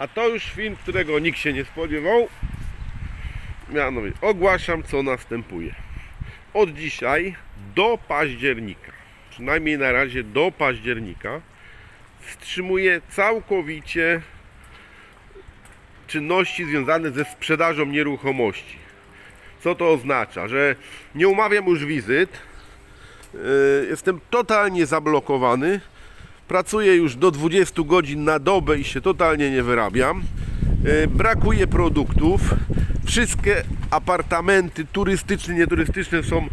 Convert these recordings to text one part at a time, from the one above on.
A to już film, którego nikt się nie spodziewał. Mianowicie ogłaszam, co następuje. Od dzisiaj do października, przynajmniej na razie do października, wstrzymuję całkowicie czynności związane ze sprzedażą nieruchomości. Co to oznacza? Że nie umawiam już wizyt, yy, jestem totalnie zablokowany, pracuję już do 20 godzin na dobę i się totalnie nie wyrabiam. Yy, Brakuje produktów. Wszystkie apartamenty turystyczne, nieturystyczne są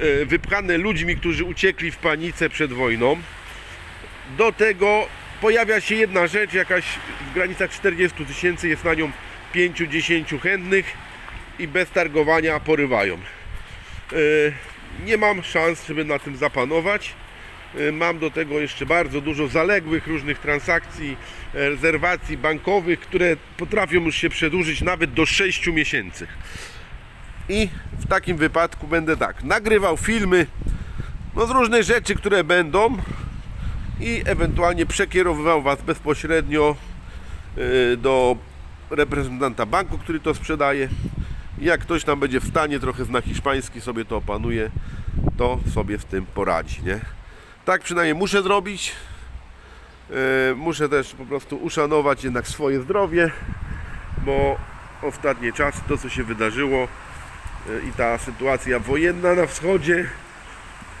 yy, wypchane ludźmi, którzy uciekli w panice przed wojną. Do tego pojawia się jedna rzecz, jakaś w granicach 40 tysięcy, jest na nią 5-10 chętnych i bez targowania porywają. Yy, Nie mam szans, żeby na tym zapanować. Yy, Mam do tego jeszcze bardzo dużo zaległych różnych transakcji, e, rezerwacji bankowych, które potrafią już się przedłużyć nawet do 6 miesięcy. I w takim wypadku będę tak, nagrywał filmy no z różnych rzeczy, które będą, i ewentualnie przekierowywał Was bezpośrednio y, do reprezentanta banku, który to sprzedaje. Jak ktoś tam będzie w stanie, trochę zna hiszpański, sobie to opanuje, to sobie z tym poradzi, nie? Tak przynajmniej muszę zrobić. Y, Muszę też po prostu uszanować jednak swoje zdrowie, bo ostatnie czasy, to co się wydarzyło y, i ta sytuacja wojenna na wschodzie,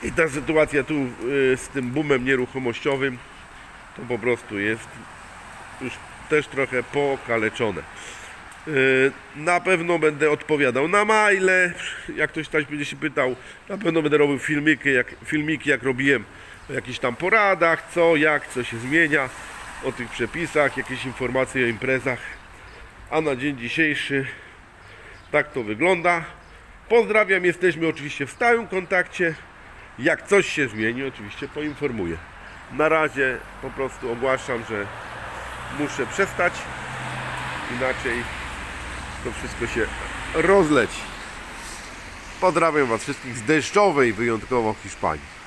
i ta sytuacja tu y, z tym boomem nieruchomościowym to po prostu jest już też trochę pokaleczone. Y, Na pewno będę odpowiadał na maile, jak ktoś też będzie się pytał, na pewno będę robił filmiki, jak, filmiki, jak robiłem o jakichś tam poradach, co, jak, co się zmienia, o tych przepisach, jakieś informacje o imprezach. A na dzień dzisiejszy tak to wygląda. Pozdrawiam, jesteśmy oczywiście w stałym kontakcie. Jak coś się zmieni, oczywiście poinformuję. Na razie po prostu ogłaszam, że muszę przestać, inaczej to wszystko się rozleci. Pozdrawiam Was wszystkich z deszczowej wyjątkowo Hiszpanii.